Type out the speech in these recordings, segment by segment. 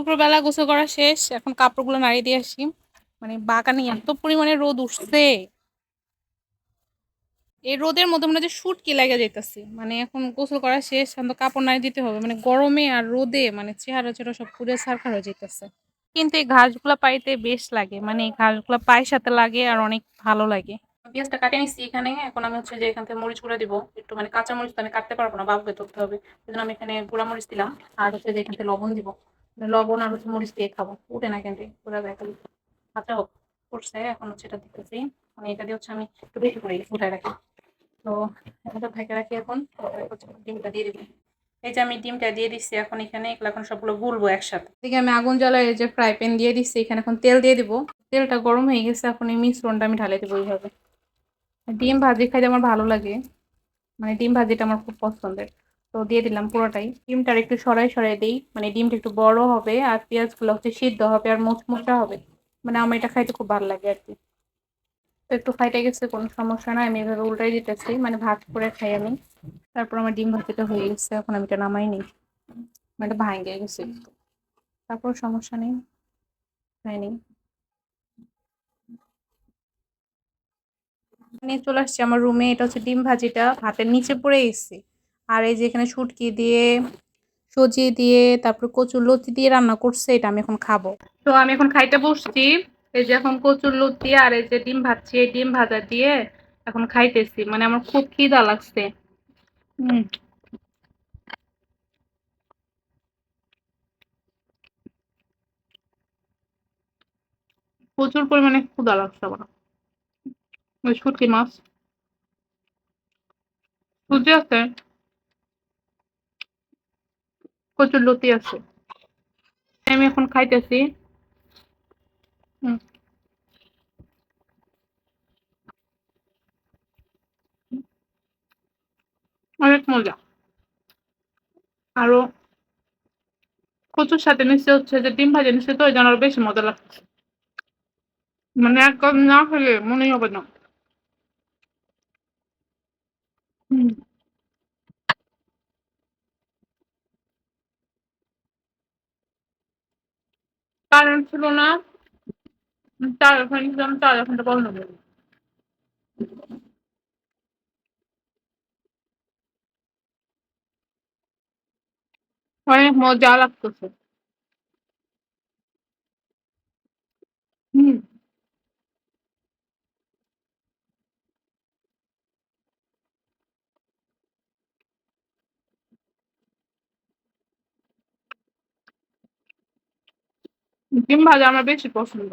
দুপুরবেলা গোসল করা শেষ, এখন কাপড়গুলো নাড়িয়ে দিয়ে আসি। মানে বাগানে এত পরিমাণে রোদ উঠছে। এই রোদের মধ্যে মনে হচ্ছে শুটকি লাগে যাইতেছে। মানে এখন গোসল করা শেষ, এখন তো কাপড় নাড়িয়ে দিতে হবে। মানে গরমে আর রোদে মানে চেহারা চেহারা সব পুরে সারখার হয়ে যাইতেছে। কিন্তু এই ঘাসগুলা পাইতে বেশ লাগে। মানে এই ঘাসগুলা পায়ের সাথে লাগে আর অনেক ভালো লাগে। পেঁয়াজটা কাটে নিচ্ছি এখানে। এখন আমি হচ্ছে যে এখান থেকে মরিচ গুঁড়া দিব। একটু মানে কাঁচা মরিচ তো আমি কাটতে পারব না বাবুকে ধরতে হবে। সেই জন্য আমি এখানে গুঁড়া মরিচ দিলাম। আর হচ্ছে যে এখান থেকে লবণ দিব। লবণ আর হচ্ছে মরিচ দিয়ে খাব। উঠে না কিন্তু পুরো দেখা আচ্ছা হোক। করছে এখন হচ্ছে এটা দিতেছি মানে এটা দিয়ে হচ্ছে আমি একটু বেশি করে উঠায় রাখি। তো এটা ঢেকে রাখি এখন। ডিমটা দিয়ে দিবি। এই যে আমি ডিমটা দিয়ে দিচ্ছি এখন এখানে এগুলো এখন সবগুলো গুলবো একসাথে। এদিকে আমি আগুন জ্বালায় এই যে ফ্রাই প্যান দিয়ে দিচ্ছি এখানে এখন তেল দিয়ে দিব। তেলটা গরম হয়ে গেছে, এখন এই মিশ্রণটা আমি ঢালে দেবো এইভাবে। ডিম ভাজি খাইতে আমার ভালো লাগে। মানে ডিম ভাজিটা আমার খুব পছন্দের। তো দিয়ে দিলাম পুরোটাই। ডিমটা একটু সরাই সরাই দিই মানে ডিমটা একটু বড় হবে আর পেঁয়াজগুলো হচ্ছে সিদ্ধ হবে আর মুচমুচা হবে। মানে আমার এটা খাইতে খুব ভালো লাগে আর কি তো একটু ফাইটে গেছে, কোনো সমস্যা নাই, আমি এভাবে উল্টাই দিতেছি মানে ভাগ করে খাই আমি। তারপর আমার ডিম ভাজিটা হয়ে গেছে, এখন আমি এটা নামাই নিই। মানে এটা ভাঙে গেছে। তারপর সমস্যা নেই নিই। নিয়ে চলে আসছি আমার রুমে এটা হচ্ছে ডিম ভাজিটা, ভাতের নিচে পড়ে গেছে। আর এই যে এখানে শুটকি দিয়ে, সজি দিয়ে, তারপর কচুর লতি দিয়ে রান্না করছে, এটা আমি এখন খাব। তো আমি এখন খাইতে বসছি। এই যে এখন কচুর লতি আর এই যে ডিম ভাজছি, এই ডিম ভাজা দিয়ে এখন খাইতেছি। মানে আমার খুব খিদা লাগছে। প্রচুর পরিমাণে ক্ষুদা লাগছে আমার। ওই শুটকি মাছ। সুজি আছে? কচুর লতি আছে। আমি এখন খাইতেছি। অনেক মজা। আরও কচুর সাথে নিশ্চয় হচ্ছে যে ডিম ভাজা নিশ্চয় তো ওই জন্য বেশি মজা লাগছে। মানে একদম না খেলে মনেই হবে না হুম কারেন্ট ছিল না চার ওখানে ছিলাম চার ঘণ্টা বন্ধ অনেক মজা লাগতেছে হুম ডিম ভাজা আমার বেশি পছন্দ।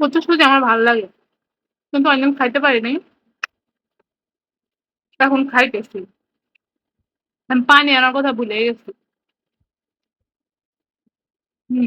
কচু সুজি আমার ভালো লাগে, কিন্তু অনেকদিন খাইতে পারিনি। এখন খাইতেছি। আমি পানি আনার কথা ভুলে গেছি। হুম